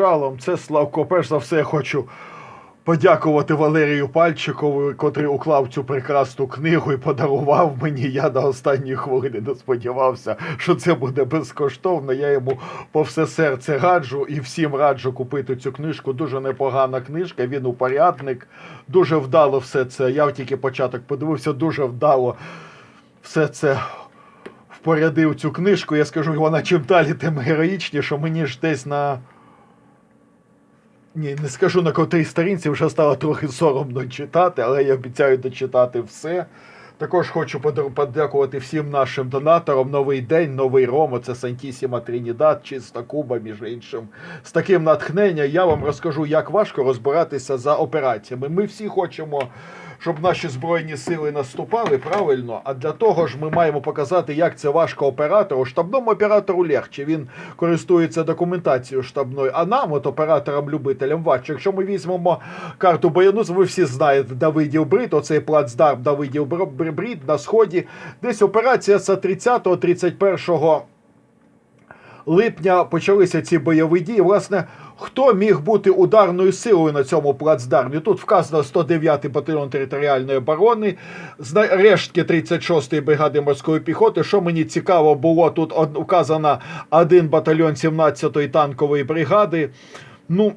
маршалом. Це Славко. Перш за все, я хочу подякувати Валерію Пальчикову, котрий уклав цю прекрасну книгу і подарував мені. Я до останньої хвилини не сподівався, що це буде безкоштовно. Я йому по все серце раджу і всім раджу купити цю книжку. Дуже непогана книжка. Він упорядник. Дуже вдало все це. Я тільки початок подивився, дуже вдало все це впорядив цю книжку. Я скажу, вона чим далі, тим героїчніше. Мені ж десь на. Ні, не скажу на котрій сторінці, вже стало трохи соромно читати, але я обіцяю дочитати все. Також хочу подякувати всім нашим донаторам. Новий день, новий Ромо, це Сантісіма Трінідад, чиста Куба, між іншим. З таким натхненням я вам розкажу, як важко розбиратися за операціями. Ми всі хочемо, щоб наші збройні сили наступали правильно. А для того ж ми маємо показати, як це важко оператору. Штабному оператору легче. Він користується документацією штабною. А нам, от операторам-любителям, важче. Якщо ми візьмемо карту Боянус, ви всі знаєте Давидів Брід, оцей плацдарм Давидів Бр- Брід на сході. Десь операція з 30-31 липня почалися ці бойові дії. Власне, хто міг бути ударною силою на цьому плацдармі? Тут вказано 109-й батальйон територіальної оборони, рештки 36-ї бригади морської піхоти. Що мені цікаво було, тут вказано один батальйон 17-ї танкової бригади. Ну,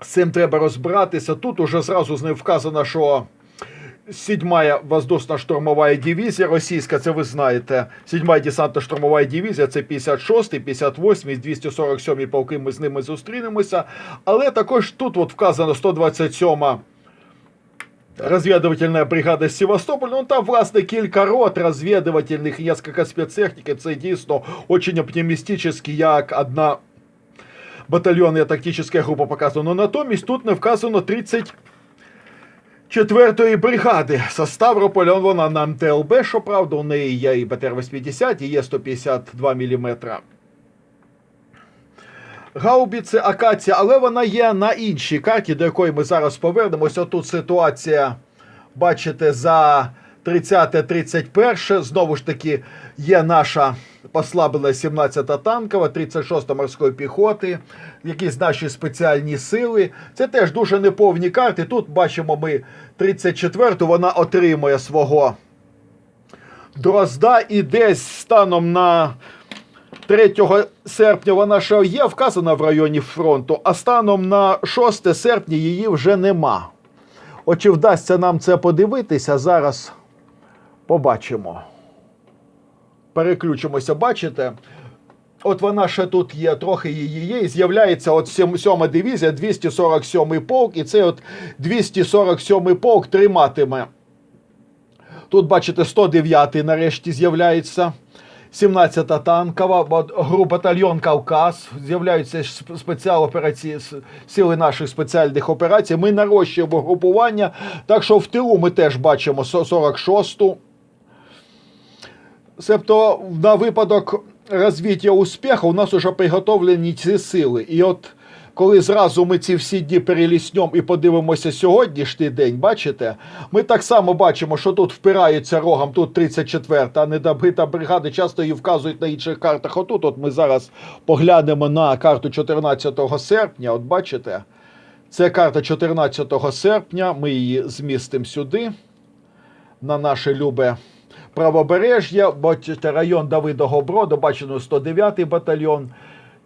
з цим треба розбиратися. Тут уже зразу з ним вказано, що. Седьмая воздушно-штурмова дивізія російська, це ви знаєте. Седьма десантно-штурмова дивізія це 56-й, 58-й, 247-й полки. Ми з ними зустрінемося. Але також тут от вказано 127-ма розвідувальна бригада з Севастополя. Ну там, власне, кілька рот розвідувальних кілька спецтехніки. Це дійсно дуже оптимістично, як одна батальйонна тактична група показана. Но натомість тут не вказано 30 Четвертої бригади со Ставрополя вона на МТЛБ, щоправда, у неї є і БТР-80, і є 152 мм. Гаубіце Акація, але вона є на іншій карті, до якої ми зараз повернемося. Тут ситуація, бачите, за 30-31. Знову ж таки, є наша послаблена 17-та танкова, 36-та морської піхоти, якісь наші спеціальні сили. Це теж дуже неповні карти. Тут бачимо ми 34-ту, вона отримує свого дрозда і десь станом на 3 серпня вона ще є вказана в районі фронту, а станом на 6 серпня її вже нема. От чи вдасться нам це подивитися, зараз побачимо. Переключимося, бачите? От вона ще тут є, трохи її є, і з'являється от 7 дивізія, 247-й полк, і цей от 247 полк триматиме. Тут, бачите, 109-й нарешті з'являється. 17-та танкова, от гру батальйон Кавказ. З'являються сп- спеціал операції сили наших спеціальних операцій. Ми нарощуємо групування. Так що в тилу ми теж бачимо 46-ту. Себто на випадок розвиття успіху у нас вже приготовлені ці сили. І от коли зразу ми ці всі дні переліснем і подивимося сьогоднішній день, бачите, ми так само бачимо, що тут впираються рогом, тут 34-та недобита бригада, часто її вказують на інших картах. Отут от ми зараз поглянемо на карту 14 серпня. От бачите, це карта 14 серпня. Ми її змістимо сюди на наше любе правобережжя, бачите, район Давидого Броду, бачено 109-й батальйон,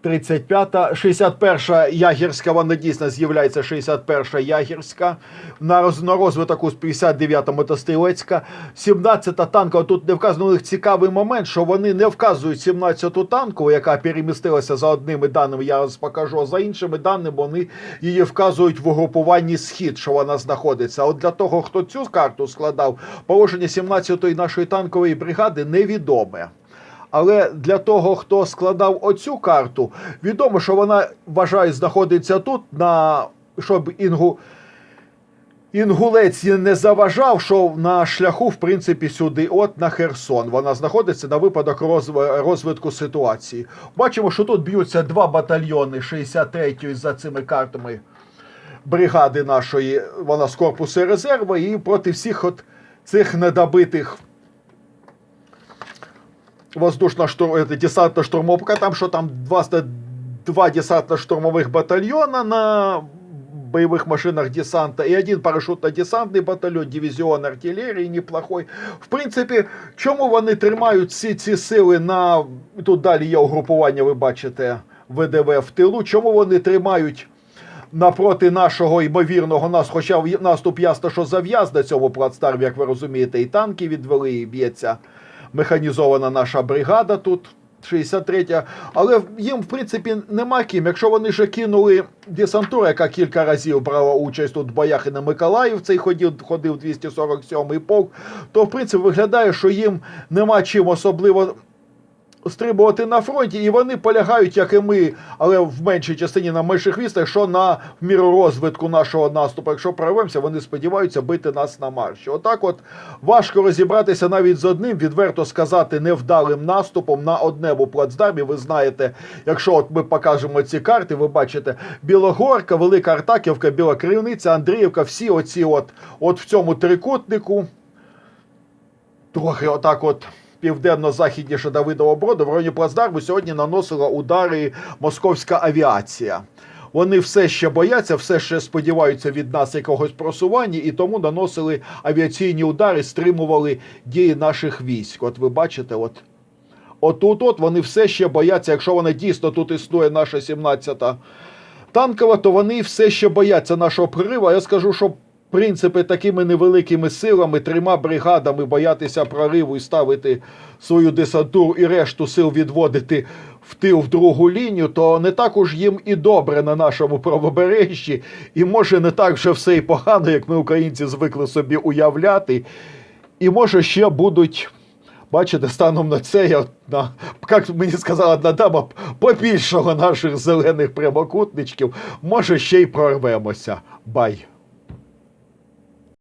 35-та, 61-ша Ягірська, вона дійсно з'являється 61-ша Ягірська, на, роз, на розвиток 59-та мотострілецька, 17-та танкова, тут не вказано у них цікавий момент, що вони не вказують 17-ту танкову, яка перемістилася за одними даними, я вас покажу, а за іншими даними вони її вказують в угрупуванні схід, що вона знаходиться. От для того, хто цю карту складав, положення 17-ї нашої танкової бригади невідоме. Але для того, хто складав оцю карту, відомо, що вона вважаю, знаходиться тут, на щоб інгу. Інгулець не заважав, що на шляху, в принципі, сюди, от на Херсон. Вона знаходиться на випадок розв- розвитку ситуації. Бачимо, що тут б'ються два батальйони 63-ї за цими картами бригади нашої. Вона з корпусу резерву, і проти всіх от цих недобитих воздушно десантно штурмовка, там що там 20 два десантно-штурмових батальйона на боевых машинах десанта и один парашютно-десантний батальйон, дивізіон артилерії неплохой. В принципі, чому вони тримають всі ці сили на тут далі є угрупування, ви бачите, ВДВ в тилу. Чому вони тримають напроти нашого ймовірного нас, хоча наступ ясно, що зав'яз на цьому плацдармі, як ви розумієте, і танки відвели, і б'ється механізована наша бригада тут. 63-я, але їм, в принципі, нема ким. Якщо вони вже кинули десантуру, яка кілька разів брала участь тут в боях і на Миколаївці ходив, ходив 247-й полк, то в принципі виглядає, що їм нема чим особливо стрибувати на фронті, і вони полягають, як і ми, але в меншій частині на менших відстах, що на міру розвитку нашого наступу. Якщо прорвемося, вони сподіваються бити нас на марші. Отак, от важко розібратися навіть з одним, відверто сказати, невдалим наступом на одному плацдармі. Ви знаєте, якщо от ми покажемо ці карти, ви бачите Білогорка, Велика Артаківка, Біла Кривниця, Андріївка, всі оці от, от в цьому трикутнику трохи отак от південно-західніше Давидового броду в районі плацдарму сьогодні наносила удари московська авіація. Вони все ще бояться, все ще сподіваються від нас якогось просування, і тому наносили авіаційні удари, стримували дії наших військ. От ви бачите, от отут от вони все ще бояться, якщо вона дійсно тут існує наша 17-та танкова, то вони все ще бояться нашого прориву. Я скажу, що принципі такими невеликими силами, трьома бригадами боятися прориву і ставити свою десантуру і решту сил відводити в тил в другу лінію, то не так уж їм і добре на нашому правобережжі, і може не так вже все і погано, як ми, українці, звикли собі уявляти. І може ще будуть. Бачите, станом на це я на як мені сказала одна дама, побільшого наших зелених прямокутничків, може ще й прорвемося. Бай.